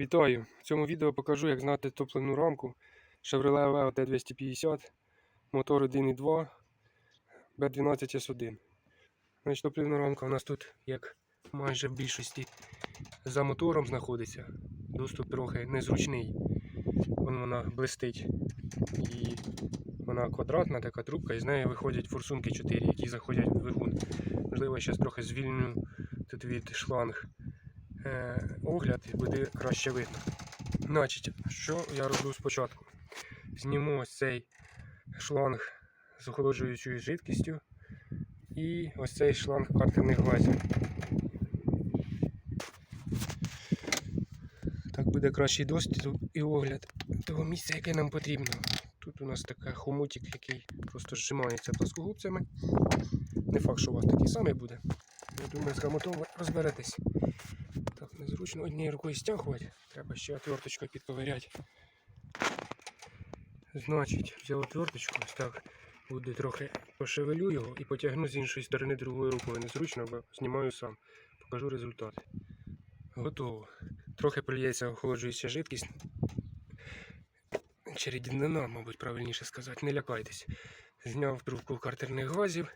Вітаю! В цьому відео покажу, як знати топливну рамку Chevrolet Aveo T250, мотор 1.2, B12S1. Значить, топливна рамка у нас тут, як майже в більшості, за мотором знаходиться. Доступ трохи незручний. Вон вона блистить. І вона квадратна, така трубка, і з неї виходять форсунки 4, які заходять в двигун. Можливо, я зараз трохи звільню тут від шланг огляд і буде краще видно. Значить, що я роблю спочатку? Зніму ось цей шланг з охолоджуючою жидкістю і ось цей шланг картерних глазів. Так буде кращий доступ і огляд того місця, яке нам потрібно. Тут у нас такий хомутик, який просто зжимається плоскогубцями. Не факт, що у вас такий самий буде. Я думаю, з грамотом розберетесь. Незручно однією рукою стягувати. Треба ще отверточкою підковиряти. Значить, взяв отверточку, ось так буде трохи пошевелю його і потягну з іншої сторони другою рукою. Незручно, бо знімаю сам. Покажу результат. Готово. Трохи поліється охолоджуюча жидкість. Чи мабуть, правильніше сказати, не лякайтесь. Зняв трубку картерних газів.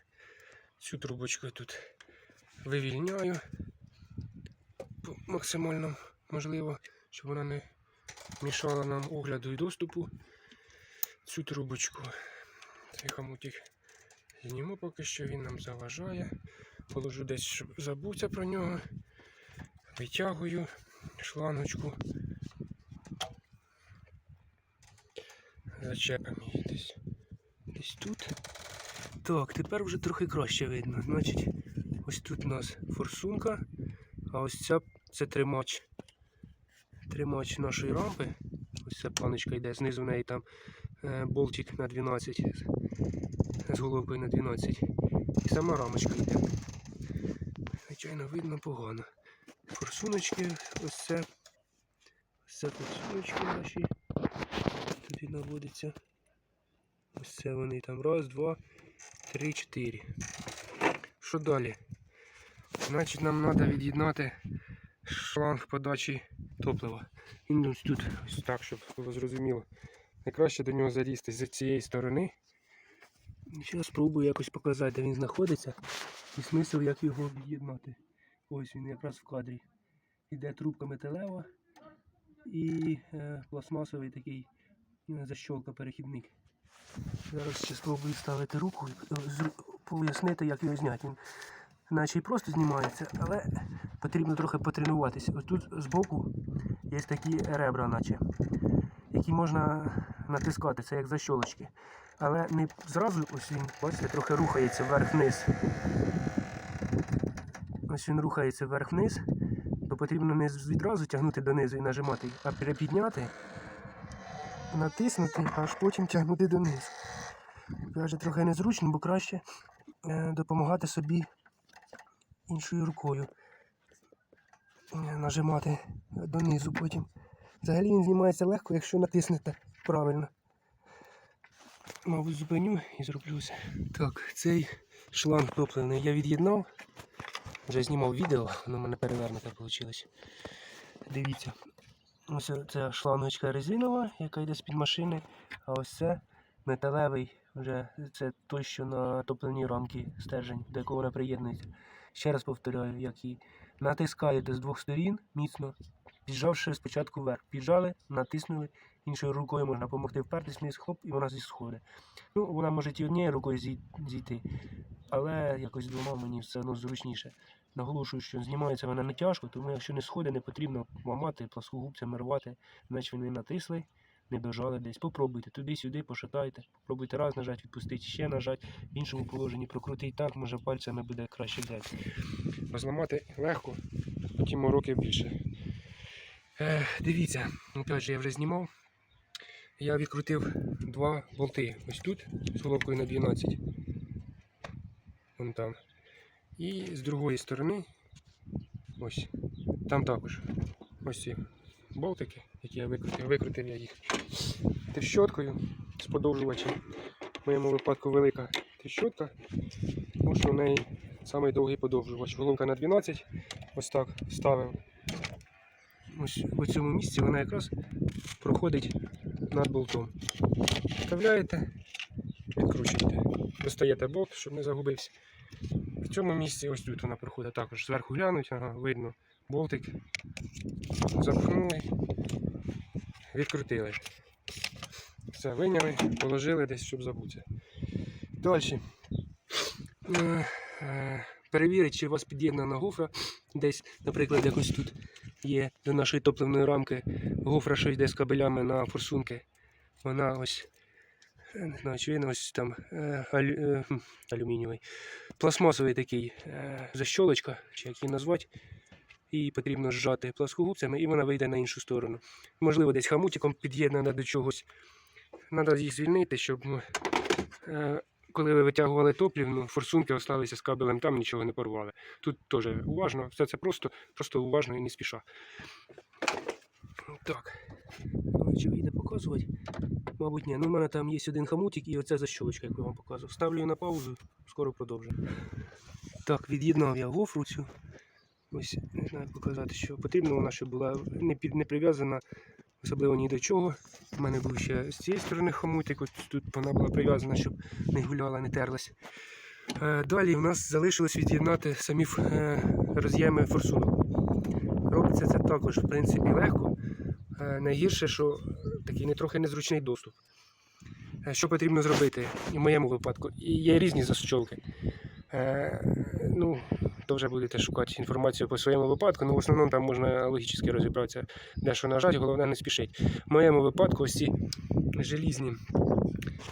Цю трубочку тут вивільняю по максимально можливо, щоб вона не мішала нам огляду і доступу. Цю трубочку. Цей хамутик зніму поки що, він нам заважає. Положу десь, щоб забувся про нього. Витягую шлангочку. Зачепимо її десь. Десь тут. Так, тепер вже трохи краще видно. Значить, ось тут у нас форсунка, а ось ця це тримач. Тримач нашої рампи. Ось ця планочка йде, знизу в неї там е, болтик на 12 з- головкою на 12. І сама рамочка йде. Звичайно, видно погано. Форсуночки, ось це. Ось це форсуночки наші. Тут наводиться. Ось це вони там. Раз, два, три, чотири. Що далі? Значить, нам треба від'єднати шланг подачі топлива. Він ось тут, ось так, щоб було зрозуміло. Найкраще до нього залізти з цієї сторони. Зараз спробую якось показати, де він знаходиться і смисл, як його від'єднати. Ось він якраз в кадрі. Іде трубка металева і е, пластмасовий такий е, защолка перехідник. Зараз ще спробую ставити руку і е, пояснити, як його зняти. Наче й просто знімається, але потрібно трохи потренуватися. Ось тут збоку є такі ребра, наче, які можна натискати, це як защолочки. Але не зразу ось він, бачите, трохи рухається вверх-вниз. Ось він рухається вверх-вниз, то потрібно не відразу тягнути донизу і нажимати, а перепідняти, натиснути, аж потім тягнути донизу. Каже, трохи незручно, бо краще е, допомагати собі іншою рукою. Е, Нажимати донизу потім. Взагалі він знімається легко, якщо натиснете правильно. Мабуть, зупиню і зроблю все. Так, цей шланг топливний я від'єднав. Вже знімав відео, воно в мене перевернуте вийшло. Дивіться. Ось це шлангочка резинова, яка йде з-під машини, а ось це металевий, вже це той, що на топливній рамки стержень, до якого вона приєднується. Ще раз повторяю, як її натискаєте з двох сторін міцно, піджавши спочатку вверх. Піджали, натиснули, іншою рукою можна допомогти впертись вниз, хлоп, і вона зісходить. Ну, вона може і однією рукою зійти, але якось двома мені все одно зручніше. Наголошую, що знімається вона не тяжко, тому якщо не сходить, не потрібно ламати, плоскогубцями рвати, наче вони натисли, не дожали десь. Попробуйте туди-сюди, пошатайте. Попробуйте раз нажати, відпустити, ще нажати, в іншому положенні прокрутити так, може пальцями буде краще взяти. Розламати легко, потім уроки більше. Е, дивіться, опять же, я вже знімав. Я відкрутив два болти. Ось тут з головкою на 12. Вон там. І з другої сторони, ось, там також. Ось ці болтики, які я викрутив. Викрутив я їх тріщоткою з подовжувачем. В моєму випадку велика тріщотка, тому що в неї самий довгий подовжувач. Головка на 12, ось так ставив. ось у цьому місці вона якраз проходить над болтом. Вставляєте, відкручуєте. Достаєте болт, щоб не загубився. В цьому місці ось тут вона проходить також. Зверху глянуть, ага, видно болтик. Запхнули, відкрутили. Все, виняли, положили десь, щоб забутися. Далі. Е, е, Перевірить, чи у вас під'єднана гофра. Десь, наприклад, якось тут є до нашої топливної рамки гофра, що йде з кабелями на форсунки. Вона ось, не знаю, ось там е, алю, алюмінієвий, пластмасовий такий защолочка, чи як її назвати. Її потрібно зжати пласкогубцями і вона вийде на іншу сторону. Можливо, десь хамутиком під'єднана до чогось. Треба їх звільнити, щоб е, коли ви витягували топлівну, форсунки залишилися з кабелем, там нічого не порвали. Тут теж уважно, все це просто, просто уважно і не спіша. Так. Ну, Чи вийде показувати? Мабуть, ні. Ну, у мене там є один хамутик і оця защолочка, як я вам показував. Ставлю її на паузу, скоро продовжимо. Так, від'єднав я гофру цю. Ось, не знаю, показати, що потрібно вона, щоб була не, під, не прив'язана особливо ні до чого. У мене був ще з цієї сторони хомутик, от тут вона була прив'язана, щоб не гуляла, не терлась. Е, Далі в нас залишилось від'єднати самі е, роз'єми форсунок. Робиться це також, в принципі, легко. Е, Найгірше, що такий не трохи незручний доступ. Що потрібно зробити в моєму випадку? Є різні. Е, Ну, то вже будете шукати інформацію по своєму випадку, ну в основному там можна логічно розібратися, де що нажати, головне не спішить. В моєму випадку ось ці желізні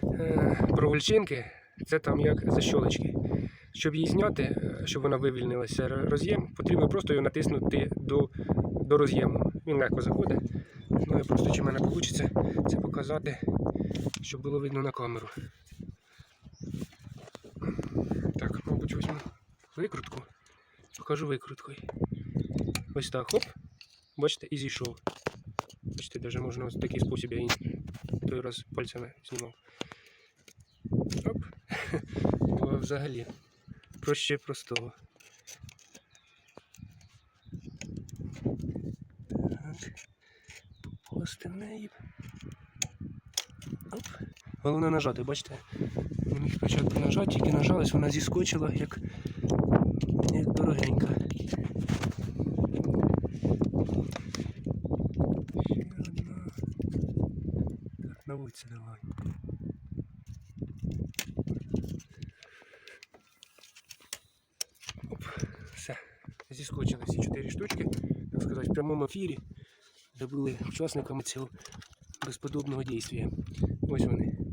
е, провольчинки, це там як защолочки. Щоб її зняти, е, щоб вона вивільнилася роз'єм, потрібно просто його натиснути до, до роз'єму. Він легко заходить. Не знаю просто, чи в мене вийде це показати, щоб було видно на камеру. Так, мабуть, візьму викрутку. Покажу викруткою. Ось так, хоп. Бачите, і зійшов. Бачите, навіть можна ось такий спосіб я той раз пальцями знімав. Оп. Взагалі. Проще простого. Так. Попасти в неї. Оп. Головне нажати, бачите? Не міг спочатку нажати, тільки нажалась, вона зіскочила як, як дорогенька. На вулиці давай. Оп, все. Зіскочили всі чотири штучки, так сказати, в прямому ефірі, де були учасниками цього безподобного дійства. Ось вони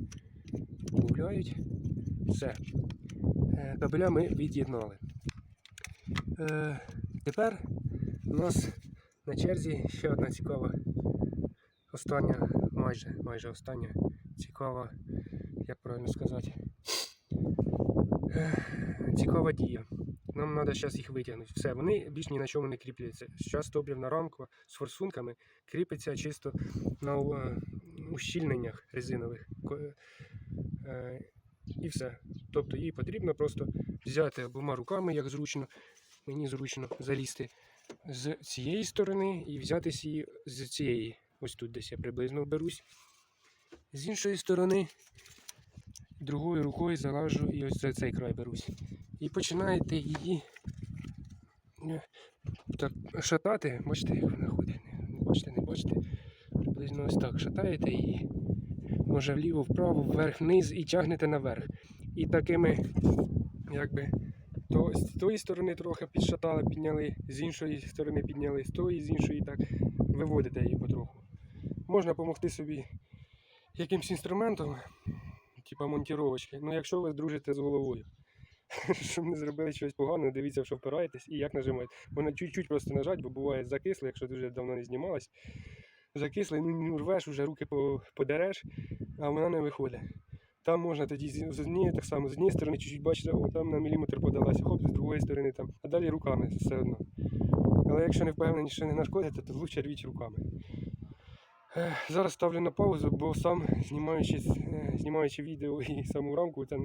гуляють. Все. Е, Кабеля ми від'єднали. Е, тепер у нас на черзі ще одна цікава, остання, майже, майже остання цікава, як правильно сказати, е, цікава дія. Нам треба зараз їх витягнути. Все, вони більш ні на чому не кріпляться. Зараз топлівна рамка з форсунками кріпиться чисто на ущільненнях резинових. Е, І все. Тобто їй потрібно просто взяти обома руками, як зручно, мені зручно залізти з цієї сторони і взятись її з цієї. Ось тут десь я приблизно берусь. З іншої сторони, другою рукою залажу і ось за цей край берусь. І починаєте її е, так шатати. Бачите, як вона ходить. Не бачите, не бачите. Приблизно ось так. Шатаєте її. Може вліво, вправо, вверх, вниз і тягнете наверх. І такими, якби, то з тої сторони трохи підшатали, підняли, з іншої сторони підняли, з тої, з іншої так виводите її потроху. Можна допомогти собі якимсь інструментом, типа монтіровочки. Ну, якщо ви дружите з головою. Щоб не зробили щось погане, дивіться, що впираєтесь і як нажимаєте. Можна чуть-чуть просто нажати, бо буває закисло, якщо дуже давно не знімалась. Закисло, ну рвеш, вже руки подереш, а вона не виходить. Там можна тоді з з однієї, так само, з однієї сторони чуть-чуть бачите, о, там на міліметр подалася, хоп, з другої сторони там, а далі руками все одно. Але якщо не впевнені, що не нашкодите, то лучше рвіть руками. Зараз ставлю на паузу, бо сам знімаючи, е, знімаючи відео і саму рамку, це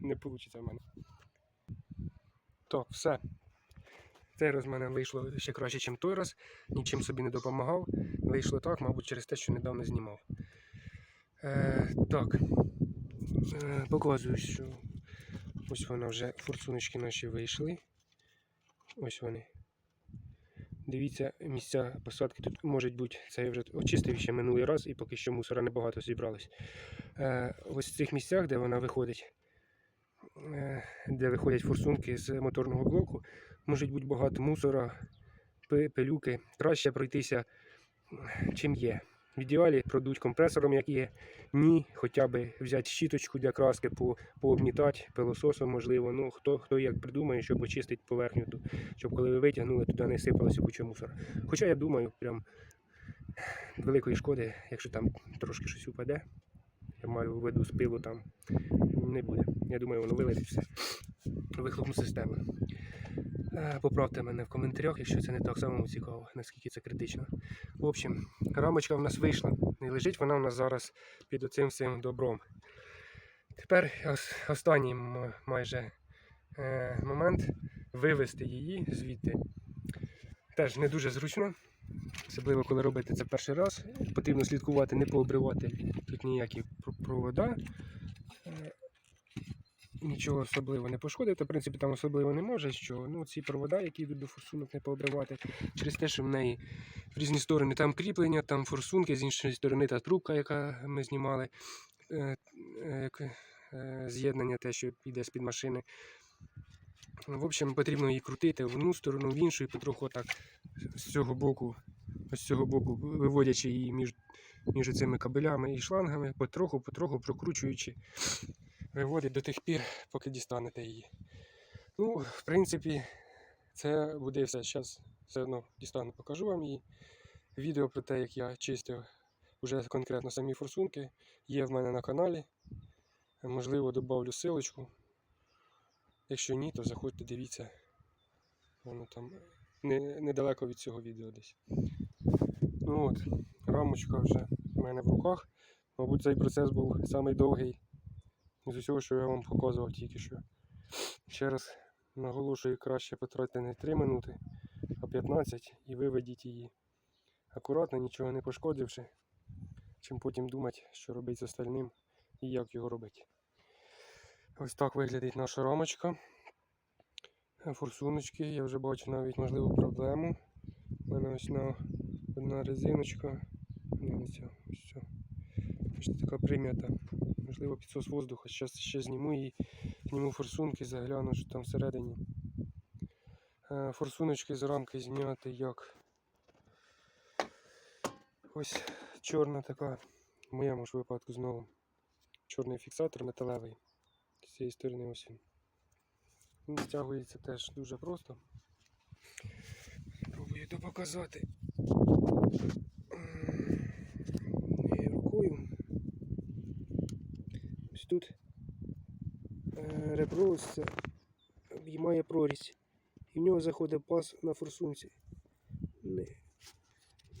не вийде в мене. Так, все. Раз в мене вийшло ще краще, ніж той раз. Нічим собі не допомагав. Вийшло так, мабуть, через те, що недавно знімав. Е, так. Е, показую, що ось вона вже форсуночки наші вийшли. Ось вони. Дивіться, місця посадки тут можуть бути. Це я вже очистив ще минулий раз і поки що мусора небагато зібралось. Е, ось в цих місцях, де вона виходить, е, де виходять форсунки з моторного блоку, може бути багато мусора, пилюки. Краще пройтися, чим є. В ідеалі продуть компресором, як є. Ні, хоча б взяти щіточку для краски, по, пообмітати пилососом, можливо. Ну, хто, хто як придумає, щоб очистити поверхню, щоб коли ви витягнули, туди не сипалося куча мусора. Хоча я думаю, прям великої шкоди, якщо там трошки щось упаде, я маю в виду з пилу там не буде. Я думаю, воно вилетить все. Вихлопну систему. Е, Поправте мене в коментарях, якщо це не так само цікаво, наскільки це критично. В общем, рамочка в нас вийшла. І лежить вона в нас зараз під оцим всім добром. Тепер останній майже е, момент вивести її звідти. Теж не дуже зручно, особливо коли робити це перший раз. Потрібно слідкувати, не пообривати тут ніякі пр- провода. Нічого особливо не пошкодити. В принципі, там особливо не може, що ну, ці провода, які йдуть до форсунок, не пообривати, через те, що в неї в різні сторони там кріплення, там форсунки, з іншої сторони та трубка, яка ми знімали, е, е, е, з'єднання, те, що йде з-під машини. В общем, потрібно її крутити в одну сторону, в іншу, і потроху так з цього боку, з цього боку, виводячи її між, між цими кабелями і шлангами, потроху, потроху прокручуючи, виводить до тих пір, поки дістанете її. Ну, в принципі, це буде все. Зараз все одно дістану, покажу вам її. Відео про те, як я чистив вже конкретно самі форсунки, є в мене на каналі. Можливо, додавлю силочку. Якщо ні, то заходьте, дивіться. Воно там не, недалеко від цього відео десь. Ну от, рамочка вже в мене в руках. Мабуть, цей процес був самий довгий з усього, що я вам показував тільки що. Ще раз наголошую, краще потратити не 3 минути, а 15 і виведіть її акуратно, нічого не пошкодивши, чим потім думати, що робити з остальним і як його робити. Ось так виглядить наша рамочка. Форсуночки, я вже бачу навіть можливу проблему. У мене ось на одна резиночка. Ось. Така прим'ята. Можливо, підсос воздуха. Зараз ще зніму її, зніму форсунки, загляну, що там всередині. Е, Форсуночки з рамки зняти як. Ось чорна така, в моєму ж випадку знову. Чорний фіксатор металевий. З цієї сторони ось він. Стягується теж дуже просто. Спробую то показати. І рукою. Ось тут е, ребро ось це обіймає прорізь. І в нього заходить паз на форсунці. Не,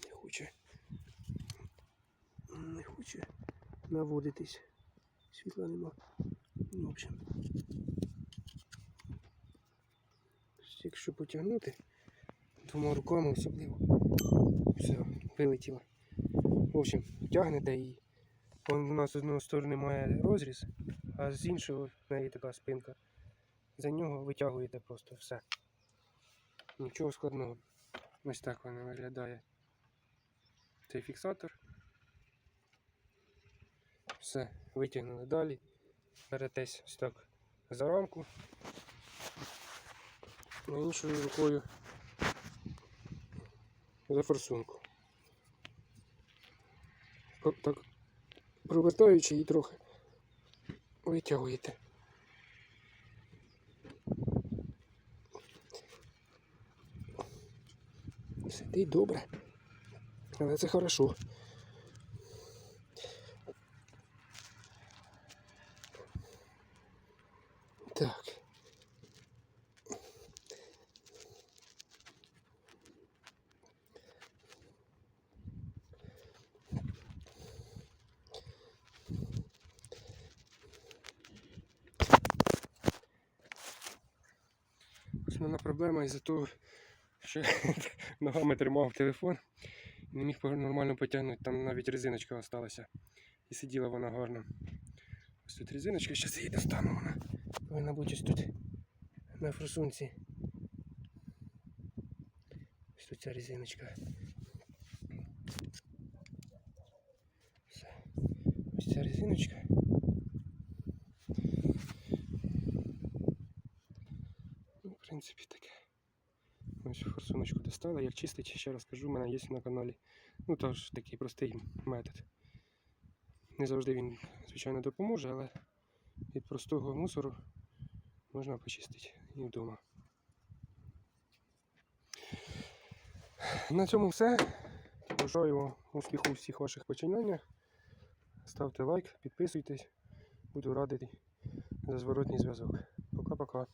не хоче. Не хоче наводитись. Світла нема. Ну, в общем. Якщо потягнути двома руками особливо. Все, вилетіло. В общем, тягнете її. Вон у нас з одної сторони має розріз, а з іншого в неї така спинка. За нього витягуєте просто все. Нічого складного. Ось так вона виглядає. Цей фіксатор. Все, витягнули далі. Беретесь ось так за рамку. А іншою рукою за форсунку. Так, провертаючи її трохи витягуєте. Сидить добре. Але це хорошо. Так. Основна проблема із-за того, ще ногами тримав телефон. Не міг нормально потягнути, там навіть резиночка осталася. І сиділа вона гарно. Ось тут резиночка, зараз її достану вона. Повинна бути ось тут на форсунці. Ось тут ця резиночка. Все. Ось ця резиночка. Ну, в принципі, таке. Ось форсуночку достала. Як чистить, ще раз кажу, у мене є на каналі. Ну, тож такий простий метод. Не завжди він, звичайно, допоможе, але від простого мусору можна почистити і вдома. На цьому все. Бажаю вам успіху у всіх ваших починаннях. Ставте лайк, підписуйтесь. Буду радий за зворотній зв'язок. Пока-пока.